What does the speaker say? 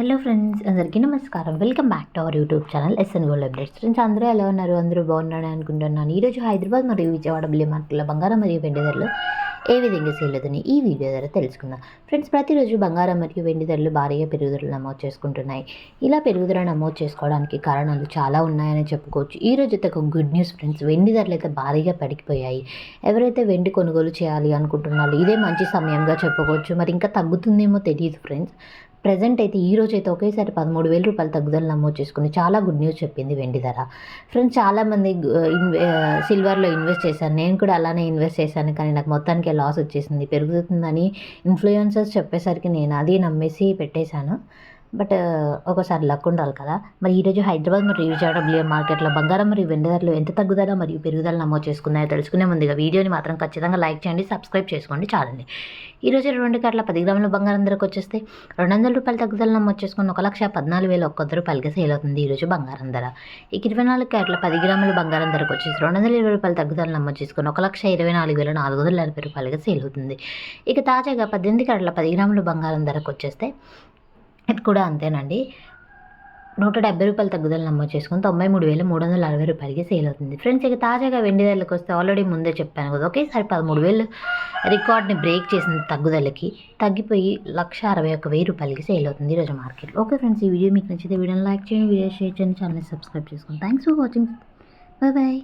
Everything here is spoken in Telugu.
హలో ఫ్రెండ్స్ అందరికీ నమస్కారం. Welcome back to our YouTube channel SN gold updates friends అందరూ ఎలా ఉన్నారు? అందరూ బాగున్నారని అనుకుంటున్నాను. ఈరోజు హైదరాబాద్ మరియు విజయవాడ బిల్లి మార్కెట్లో బంగారం మరియు వెండి ధరలు ఏ విధంగా సేల్ అవుతున్నాయి ఈ వీడియో ద్వారా తెలుసుకుందాం. ఫ్రెండ్స్ ప్రతిరోజు బంగారం మరియు వెండి ధరలు భారీగా పెరుగుదల నమోదు చేసుకుంటున్నాయి. ఇలా పెరుగుదల నమోదు చేసుకోవడానికి కారణాలు చాలా ఉన్నాయని చెప్పుకోవచ్చు. ఈ రోజు అయితే ఒక గుడ్ న్యూస్ ఫ్రెండ్స్. వెండి ధరలు అయితే భారీగా పడిపోయాయి. ఎవరైతే వెండి కొనుగోలు చేయాలి అనుకుంటున్నారో ఇదే మంచి సమయంగా చెప్పుకోవచ్చు. మరి ఇంకా తగ్గుతుందేమో తెలియదు ఫ్రెండ్స్. ప్రజెంట్ అయితే ఈ రోజు అయితే ఒకేసారి పదమూడు వేల రూపాయలు తగ్గుదల నమోదు చేసుకుని చాలా గుడ్ న్యూస్ చెప్పింది వెండి ధర ఫ్రెండ్స్ చాలామంది సిల్వర్లో ఇన్వెస్ట్ చేశాను నేను కూడా అలానే ఇన్వెస్ట్ చేశాను కానీ నాకు మొత్తానికి లాస్ వచ్చేసింది. పెరుగుతుందని ఇన్ఫ్లుయెన్సర్స్ చెప్పేసరికి నేను అది నమ్మేసి పెట్టేశాను. బట్ ఒకసారి లక్ ఉండాలి కదా. మరి ఈరోజు హైదరాబాద్ మరియు విజయవాడ బిలియన్ మార్కెట్లో బంగారం మరియు వెండి ధరలు ఎంత తగ్గుదల మరియు పెరుగుదల నమోదు చేసుకున్నాయో తెలుసుకునే ముందుగా వీడియోని మాత్రం ఖచ్చితంగా లైక్ చేయండి సబ్స్క్రైబ్ చేసుకోండి చాలండి. ఈరోజు రెండు గంటల పది గ్రాముల బంగారం ధరకు వచ్చేస్తే రెండు వందల రూపాయల తగ్గుదల నమోదు చేసుకుని ఒక లక్ష పద్నాలుగు వేల ఒక్క రూపాయలకి సేల్ అవుతుంది ఈరోజు బంగారం ధర. ఇక ఇరవై నాలుగు క్యారెట్ల పది గ్రాముల బంగారం ధరకు వచ్చేసి రెండు వందల ఇరవై రూపాయల తగ్గుదల నమోదు చేసుకుని ఒక లక్ష ఇరవై నాలుగు వేల నాలుగు వందల నలభై రూపాయలకి సేల్ అవుతుంది. ఇక తాజాగా పద్దెనిమిది క్యారెట్ల పది గ్రాముల బంగారం ధరకు వచ్చేస్తే ఇది కూడా అంతేనండి. నూట డెబ్బై రూపాయలు తగ్గుదల నమోదు చేసుకుని తొంభై మూడు వేల మూడు వందల అరవై రూపాయలకి సేల్ అవుతుంది. ఫ్రెండ్స్ ఇక తాజాగా వెండి ధరలకు వస్తే ఆల్రెడీ ముందే చెప్పాను కదా ఒకేసారి పదమూడు వేలు రికార్డ్ని బ్రేక్ చేసిన తగ్గుదలకి తగ్గిపోయి లక్ష అరవై ఒక వెయ్యి రూపాయలకి సేల్ అవుతుంది ఈరోజు మార్కెట్లో. ఓకే ఫ్రెండ్స్ ఈ వీడియో మీకు నచ్చితే వీడియోని లైక్ చేయండి వీడియో షేర్ చేయండి ఛానల్ సబ్స్క్రైబ్ చేసుకోండి thanks for watching. Bye bye